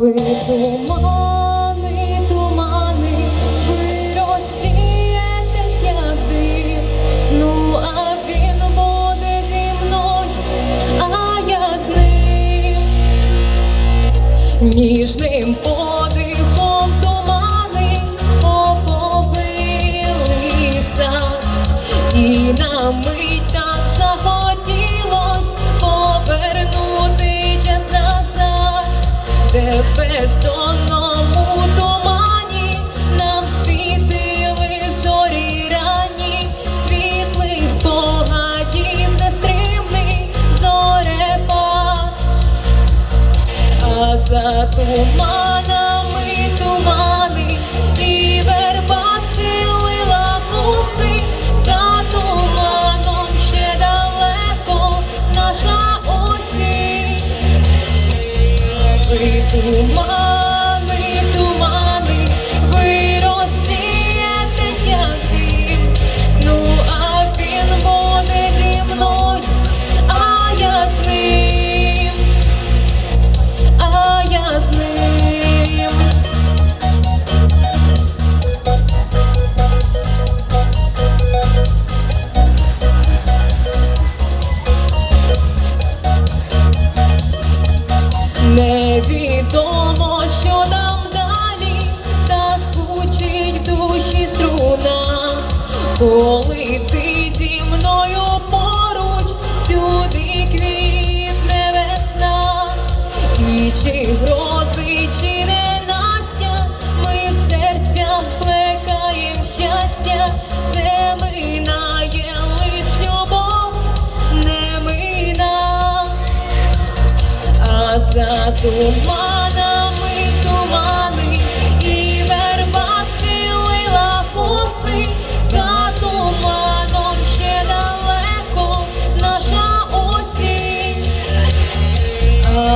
ви тумани, тумани, ви розсієтесь. Ну, а він буде зі а я. Ніжним бездонному тумані нам світили зорі ранні, світлих спогадів нестримний зорепа, А за туманами Ви тумани, коли ти зі мною поруч, сюди квітне весна, і чи грози, чи ненастя, ми в серцях плекаєм щастя, все минає лиш любов, не мина. А за туманами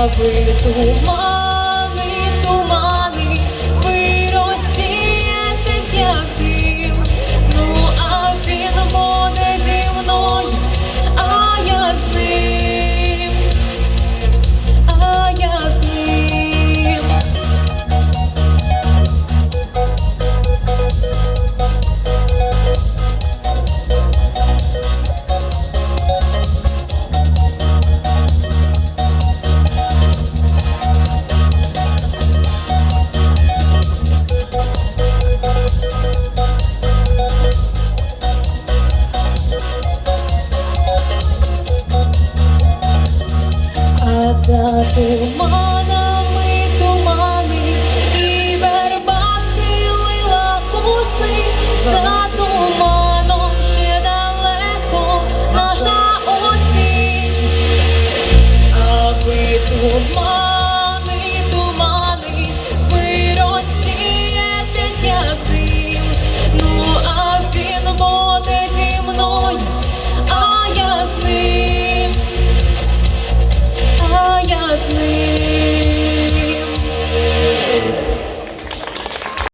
А ви тумани, за туманами тумани і верба схилила куси за туманом ще далеко наша осінь.